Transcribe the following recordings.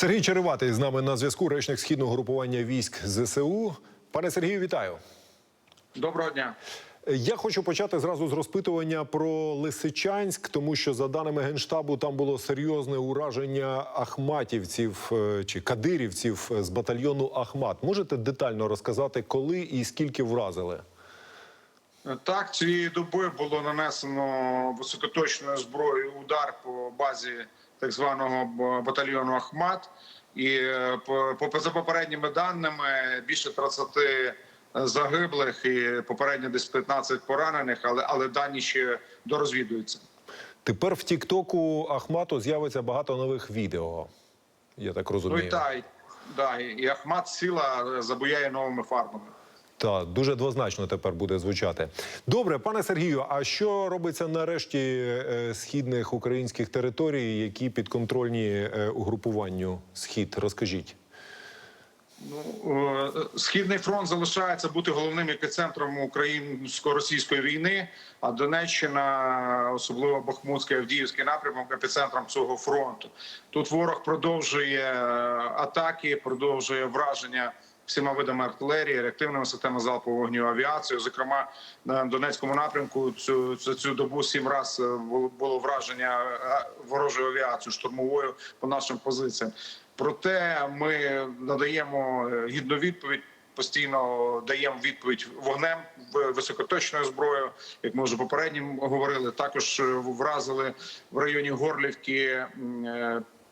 Сергій Череватий з нами на зв'язку, речник східного групування військ ЗСУ. Пане Сергію, вітаю. Доброго дня. Я хочу почати зразу з розпитування про Лисичанськ, тому що за даними генштабу там було серйозне ураження ахматівців е, чи кадирівців з батальйону Ахмат. Можете детально розказати, коли і скільки вразили? Так, цієї доби було нанесено високоточною зброєю удар по базі так званого батальйону Ахмат. І е, по, за попередніми даними більше 30 загиблих і попередньо десь 15 поранених, але але дані ще дорозвідуються. Тепер в Тіктоку Ахмату з'явиться багато нових відео. Я так Ну розумію. і та, й- да, і Ахмат сіла е, забуяє новими фарбами. Так, дуже двозначно тепер буде звучати. Добре, пане Сергію. А що робиться на решті е, східних українських територій, які підконтрольні е, угрупуванню Схід? Розкажіть. Ну, е, Східний фронт залишається бути головним епіцентром українсько-російської війни. А Донеччина, особливо Бахмутський Авдіївський напрямок, епіцентром цього фронту. Тут ворог продовжує атаки, продовжує враження всіма видами артилерії, реактивними системами залпового вогню, авіацією. Зокрема, на Донецькому напрямку цю за цю добу сім разів е, було- враження е, ворожою авіацією штурмовою по нашим позиціям. Проте ми надаємо е, гідну відповідь. Постійно даємо відповідь вогнем високоточною зброєю, як ми вже попередньо говорили. Також вразили в районі Горлівки.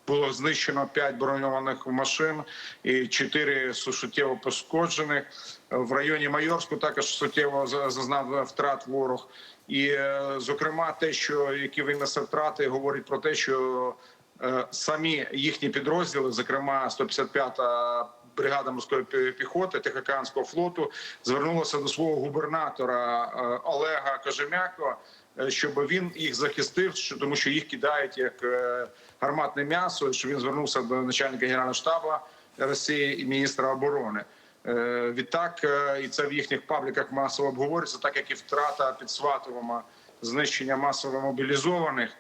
Було знищено 5 броньованих машин і 4 суттєво пошкоджених. В районі Майорську також суттєво зазнав втрат ворог. І, е, зокрема, те, що які він несе втрати, говорить про те, що е, самі їхні підрозділи, зокрема 155-та бригада морської піхоти Тихоокеанського флоту, звернулася до свого губернатора е, Олега Кожем'яко, е, щоб він їх захистив, тому що їх кидають як е, гарматне м'ясо. Що він звернувся до начальника генерального штабу Росії і міністра оборони. Е, Відтак, е, і це в їхніх пабліках масово обговорюється, так як і втрата під Сватовому, знищення масово мобілізованих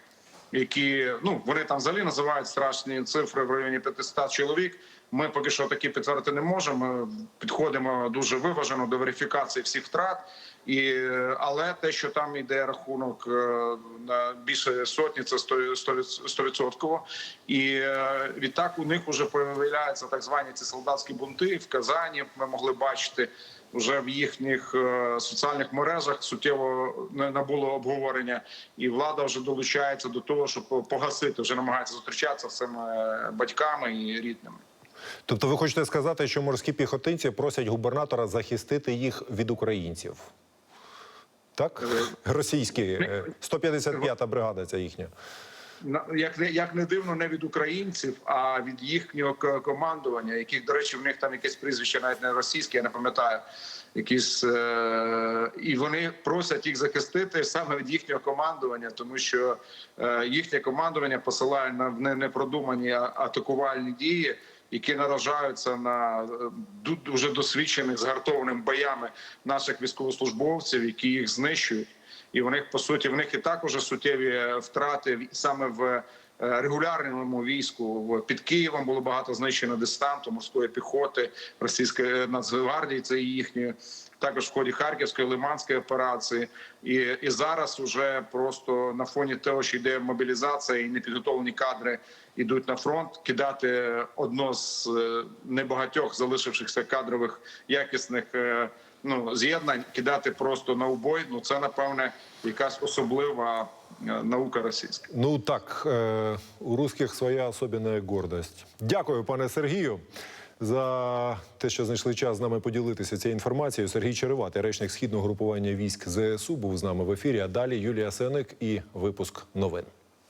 які ну вони там взагалі називають страшні цифри в районі 500 чоловік. Ми поки що такі підтвердити не можемо. Ми підходимо дуже виважено до верифікації всіх втрат. І е, але те, що там йде рахунок е, на більше сотні, це 100%. І е, відтак у них вже появляються так звані ці солдатські бунти в Казані. Ми могли бачити вже в їхніх соціальних мережах суттєво набуло обговорення, і влада вже долучається до того, щоб погасити, вже намагається зустрічатися з цими батьками і рідними. Тобто, ви хочете сказати, що морські піхотинці просять губернатора захистити їх від українців? Так? Російські е, 155-та бригада, ця їхня. Як не як не дивно, не від українців, а від їхнього командування, яких, до речі, в них там якесь прізвище навіть не російське, я не пам'ятаю. Якісь е- і вони просять їх захистити саме від їхнього командування, тому що е- їхнє командування посилає на не- непродумані атакувальні дії, які наражаються на е, дуже досвідчених згартованим боями наших військовослужбовців, які їх знищують і в них по суті в них і так уже суттєві е, втрати саме в е, регулярному війську. Під Києвом було багато знищено дистанту морської піхоти, російської нацгвардії. Це їхні також в ході Харківської лиманської операції. І, і зараз уже просто на фоні того, що йде мобілізація і непідготовлені кадри йдуть на фронт, кидати одно з е, небагатьох залишившихся кадрових якісних. е, ну з'єднань кидати просто на убой. Ну це напевне якась особлива е, наука російська. Ну так, у русських своя особенна гордость. Дякую, пане Сергію, за те, що знайшли час з нами поділитися цією інформацією. Сергій Череватий, речник східного групування військ ЗСУ, був з нами в ефірі. А далі Юлія Сеник і випуск новин.